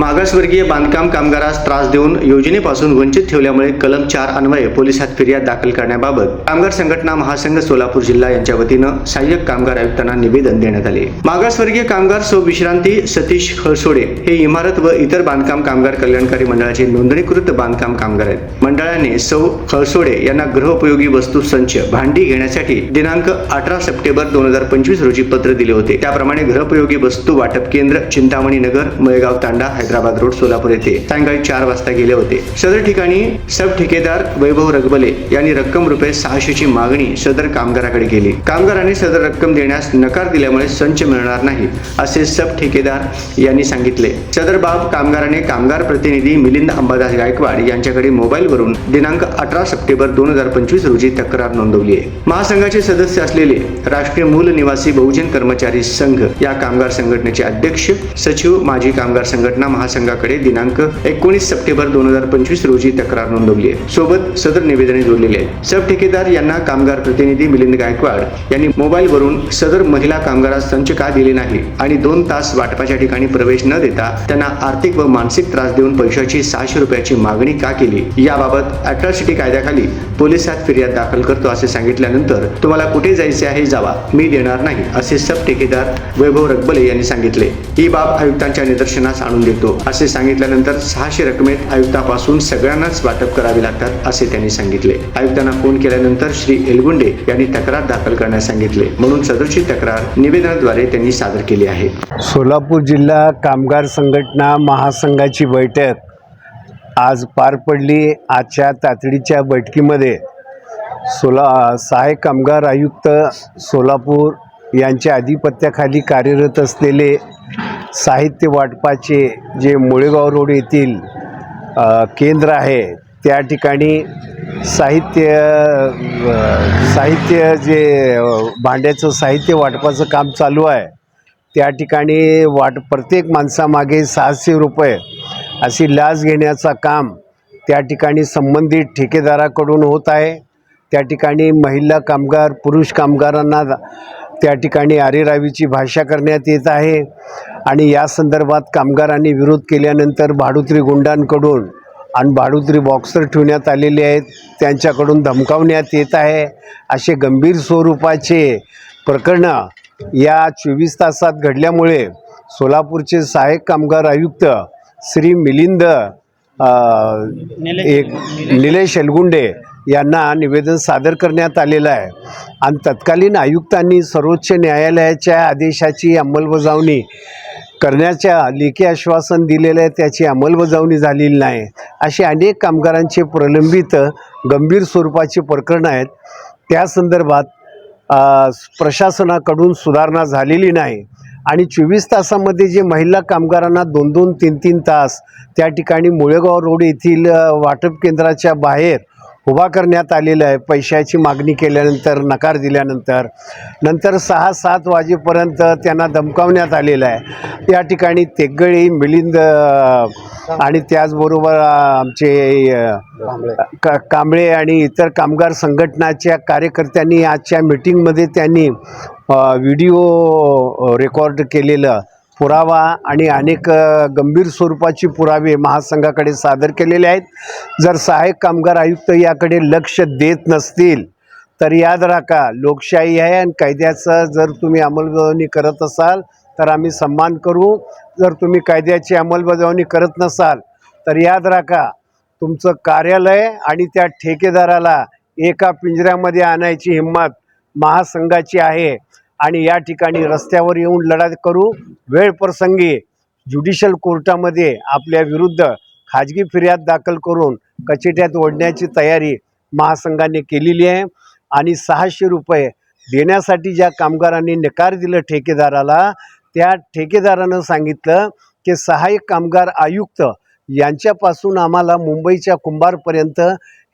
मागासवर्गीय बांधकाम कामगारास त्रास देऊन योजनेपासून वंचित ठेवल्यामुळे कलम चार अन्वये पोलिसात फिर्याद दाखल करण्याबाबत कामगार संघटना महासंघ सोलापूर जिल्हा यांच्या वतीनं सहाय्यक कामगार आयुक्तांना निवेदन देण्यात आले. मागासवर्गीय कामगार सौ विश्रांती सतीश खळसोडे हे इमारत व इतर बांधकाम कामगार कल्याणकारी मंडळाचे नोंदणीकृत बांधकाम कामगार आहेत. मंडळाने सौ खळसोडे यांना गृहोपयोगी वस्तू संच भांडी घेण्यासाठी दिनांक अठरा सप्टेंबर दोन हजार पंचवीस रोजी पत्र दिले होते. त्याप्रमाणे गृहोपयोगी वस्तू वाटप केंद्र चिंतामणी नगर मळेगाव तांडा हैदराबाद रोड सोलापूर येथे सायंकाळी चार वाजता गेले होते. सदर ठिकाणी सब ठेकेदार वैभव रगबले यांनी रक्कम रुपये सहाशेची मागणी सदर कामगाराकडे केली. कामगारांनी सदर रक्कम देण्यास नकार दिल्यामुळे संच मिळणार नाही असे सब ठेकेदार यांनी सांगितले. सदर बाब कामगाराने कामगार प्रतिनिधी मिलिंद अंबादास गायकवाड यांच्याकडे मोबाईलवरून दिनांक अठरा सप्टेंबर दोन हजार पंचवीस रोजी तक्रार नोंदवली आहे. महासंघाचे सदस्य असलेले राष्ट्रीय मूल निवासी बहुजन कर्मचारी संघ या कामगार संघटनेचे अध्यक्ष सचिव माजी कामगार संघटना महासंघाकडे दिनांक एकोणीस सप्टेंबर दोन हजार पंचवीस रोजी तक्रार नोंदवली आहे. सोबत सदर निवेदने जोडलेले आहेत. सब ठेकेदार यांना कामगार प्रतिनिधी मिलिंद गायकवाड यांनी मोबाईलवरून सदर महिला कामगारास संच का दिले नाही आणि दोन तास वाटपाच्या ठिकाणी प्रवेश न देता त्यांना आर्थिक व मानसिक त्रास देऊन पैशाची सहाशे रुपयाची मागणी का केली? याबाबत अट्रॉसिटी कायद्याखाली पोलिसात फिर्याद दाखल करतो असे सांगितल्यानंतर तुम्हाला कुठे जायचे आहे जावा मी देणार नाही असे सब ठेकेदार वैभव रकबले यांनी सांगितले. ही बाब आयुक्तांच्या निदर्शनास आणून देतो असे सांगितल्यानंतर सहाशे रकमेत आयुक्तापासून सगळ्यांनाच वाटप करावे लागतात असे त्यांनी सांगितले. आयुक्तांना फोन केल्यानंतर श्री एलगुंडे यांनी तक्रार दाखल करण्यास सांगितले. म्हणून सदरची तक्रार निवेदनाद्वारे त्यांनी सादर केली आहे. सोलापूर जिल्हा कामगार संघटना महासंघाची बैठक आज पार पडली आजच्या तातडीच्या बैठकीमध्ये सोला सहाय्यक कामगार आयुक्त सोलापूर यांच्या अधिपत्याखाली कार्यरत असलेले साहित्य वाटपाचे जे मुळेगाव रोड येथील केंद्र आहे त्या ठिकाणी साहित्य साहित्य जे भांड्याचं साहित्य वाटपाचं काम चालू आहे त्या ठिकाणी वाट प्रत्येक माणसामागे सहाशे रुपये अशी लाच घेण्याचा काम त्या ठिकाणी संबंधित ठेकेदाराकडून होत आहे. त्या ठिकाणी महिला कामगार पुरुष कामगारांना त्या ठिकाणी आरेरावीची भाषा करण्यात येत आहे आणि या संदर्भात कामगारांनी विरोध केल्यानंतर भाडुत्री गुंडांकडून आणि भाडुत्री बॉक्सर ठेवण्यात आलेले आहेत. त्यांच्याकडून धमकावण्यात येत आहे. असे गंभीर स्वरूपाचे प्रकरणं या चोवीस तासात घडल्यामुळे सोलापूरचे सहाय्यक कामगार आयुक्त श्री मिलिंद एक निलेश एलगुंडे यांना निवेदन सादर करण्यात आलेलं आहे. आणि तत्कालीन आयुक्तांनी सर्वोच्च न्यायालयाच्या आदेशाची अंमलबजावणी करण्याच्या लेखी आश्वासन दिलेलं आहे. त्याची अंमलबजावणी झालेली नाही. असे अनेक कामगारांचे प्रलंबित गंभीर स्वरूपाचे प्रकरणं आहेत. त्या संदर्भात प्रशासनाकडून सुधारणा झालेली नाही. आणि चोवीस तासामध्ये जे महिला कामगारांना दोन दोन तीन तीन तास त्या ठिकाणी मुळेगाव रोड येथील वाटप केंद्राच्या बाहेर उभा करण्यात आलेलं आहे. पैशाची मागणी केल्यानंतर नकार दिल्यानंतर नंतर सहा सात वाजेपर्यंत त्यांना दमकावण्यात आलेलं आहे. या ठिकाणी तेगळी मिलिंद आणि त्याचबरोबर आमचे का कांबळे आणि इतर कामगार संघटनाच्या कार्यकर्त्यांनी आजच्या मिटिंगमध्ये त्यांनी व्हिडिओ रेकॉर्ड केलेलं पुरावा आणि अनेक गंभीर स्वरूपाची पुरावे महासंघाकडे सादर केलेले आहेत. जर सहाय्यक कामगार आयुक्त याकडे लक्ष देत नसतील तर याद राखा लोकशाही आहे आणि कायद्याचं जर तुम्ही अंमलबजावणी करत असाल तर आम्ही सन्मान करू. जर तुम्ही कायद्याची अंमलबजावणी करत नसाल तर याद राखा तुमचं कार्यालय आणि त्या ठेकेदाराला एका पिंजऱ्यामध्ये आणायची हिंमत महासंघाची आहे. आणि या ठिकाणी रस्त्यावर येऊन लढा करू वेळ प्रसंगी ज्युडिशियल कोर्टामध्ये आपल्या विरुद्ध खाजगी फिर्याद दाखल करून कचेट्यात ओढण्याची तयारी महासंघाने केलेली आहे. आणि सहाशे रुपये देण्यासाठी ज्या कामगारांनी नकार दिलं ठेकेदाराला त्या ठेकेदारानं सांगितलं की सहाय्यक कामगार आयुक्त यांच्यापासून आम्हाला मुंबईच्या कुंभारपर्यंत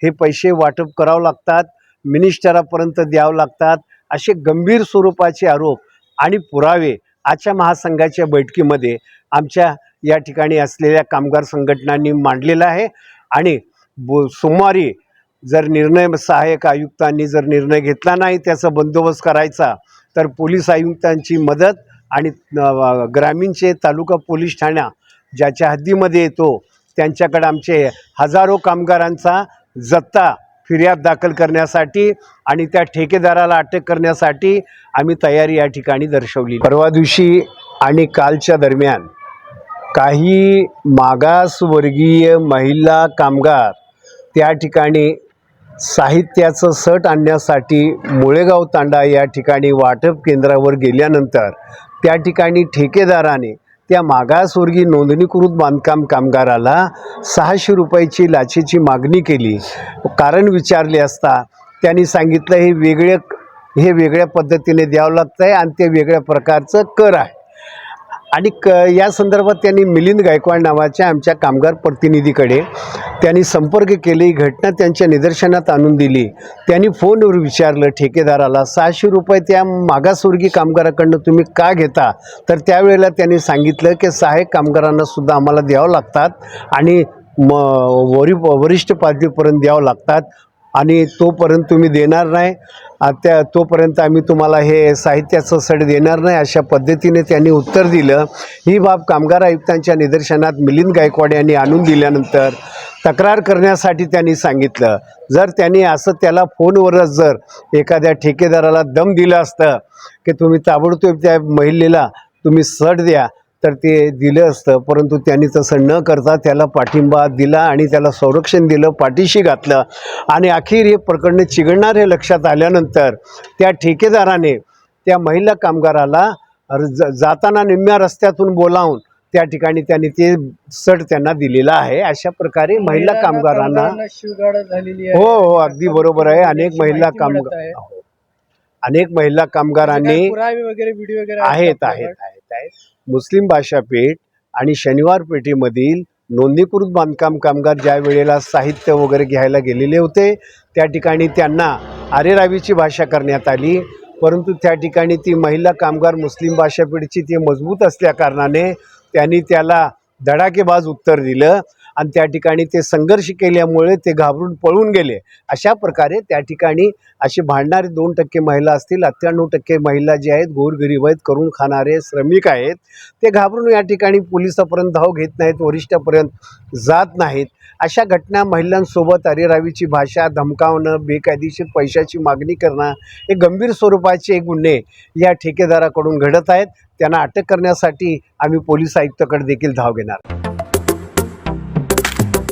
हे पैसे वाटप करावं लागतात मिनिस्टरापर्यंत द्यावं लागतात. असे गंभीर स्वरूपाचे आरोप आणि पुरावे आजच्या महासंघाच्या बैठकीमध्ये आमच्या या ठिकाणी असलेल्या कामगार संघटनांनी मांडलेला आहे. आणि बो सोमवारी जर निर्णय सहाय्यक आयुक्तांनी जर निर्णय घेतला नाही त्याचा बंदोबस्त करायचा तर पोलीस आयुक्तांची मदत आणि ग्रामीणचे तालुका पोलीस ठाण्या ज्याच्या हद्दीमध्ये येतो त्यांच्याकडे आमचे हजारो कामगारांचा जत्ता फिर्याद दाखल करण्यासाठी आणि त्या ठेकेदाराला अटक करण्यासाठी आम्ही तयारी या ठिकाणी दर्शवली परवा दिवशी आणि कालच्या दरम्यान काही मागासवर्गीय महिला कामगार त्या ठिकाणी साहित्याचं सट आणण्यासाठी मुळेगाव तांडा या ठिकाणी वाटप केंद्रावर गेल्यानंतर त्या ठिकाणी ठेकेदाराने त्या मागासवर्गीय नोंदणीकृत बांधकाम कामगाराला सहाशे रुपयाची लाचेची मागणी केली. कारण विचारले असता त्यांनी सांगितलं हे वेगळे हे वेगळ्या पद्धतीने द्यावं लागतं आहे आणि ते वेगळ्या प्रकारचं कर आहे. आणि क या संदर्भात त्यांनी मिलिंद गायकवाड नावाच्या आमच्या कामगार प्रतिनिधीकडे त्यांनी संपर्क केले ही घटना त्यांच्या निदर्शनात आणून दिली. त्यांनी फोनवर विचारलं ठेकेदाराला सहाशे रुपये त्या मागासवर्गीय कामगाराकडनं तुम्ही का घेता? तर त्यावेळेला त्यांनी सांगितलं की सहाय्यक कामगारांना सुद्धा आम्हाला द्यावं लागतात आणि म वरी वरिष्ठ पातळीपर्यंत द्यावं लागतात. आणि तोपर्यंत तुम्ही देणार नाही. त्या तोपर्यंत आम्ही तुम्हाला हे साहित्याचं सड देणार नाही अशा पद्धतीने त्यांनी उत्तर दिलं. ही बाब कामगार आयुक्तांच्या निदर्शनात मिलिंद गायकवाड यांनी आणून दिल्यानंतर तक्रार करण्यासाठी त्यांनी सांगितलं. जर त्यांनी असं त्याला फोनवरच जर एखाद्या ठेकेदाराला दम दिलं असतं की तुम्ही ताबडतोब त्या महिलेला तुम्ही सड द्या तर ते दिलं असतं परंतु त्यांनी तसं न करता त्याला पाठिंबा दिला आणि त्याला संरक्षण दिलं पाठीशी घातलं. आणि अखेर हे प्रकरण चिघळणार हे लक्षात आल्यानंतर त्या ठेकेदाराने त्या महिला कामगाराला जाताना निम्म्या रस्त्यातून बोलावून त्या ठिकाणी त्यांनी ते सट त्यांना दिलेला आहे. अशा प्रकारे महिला कामगारांना हो हो अगदी बरोबर आहे. अनेक महिला कामगार हो. अनेक महिला कामगारांनी आहेत आहेत. येत आहेत. मुस्लिम भाषापीठ आणि शनिवार पेठेमधील नोंदणीकृत बांधकाम कामगार ज्या वेळेला साहित्य वगैरे घ्यायला गेलेले होते त्या ठिकाणी त्यांना आरेरावीची भाषा करण्यात आली. परंतु त्या ठिकाणी ती महिला कामगार मुस्लिम भाषापीठची ती मजबूत असल्याकारणाने त्यांनी त्याला धडाकेबाज उत्तर दिलं. आणि त्या ठिकाणी ते संघर्ष केल्यामुळे ते घाबरून पळून गेले. अशा प्रकारे त्या ठिकाणी असे भांडणारे दोन टक्के महिला असतील अठ्ठ्याण्णव टक्के महिला जे आहेत गोरगरीब आहेत करून खाणारे श्रमिक आहेत. ते घाबरून या ठिकाणी पोलिसापर्यंत धाव घेत नाहीत वरिष्ठापर्यंत जात नाहीत. अशा घटना महिलांसोबत अरेरावीची भाषा धमकावणं बेकायदेशीर पैशाची मागणी करणं हे गंभीर स्वरूपाचे गुन्हे या ठेकेदाराकडून घडत आहेत. त्यांना अटक करण्यासाठी आम्ही पोलीस आयुक्ताकडे देखील धाव घेणार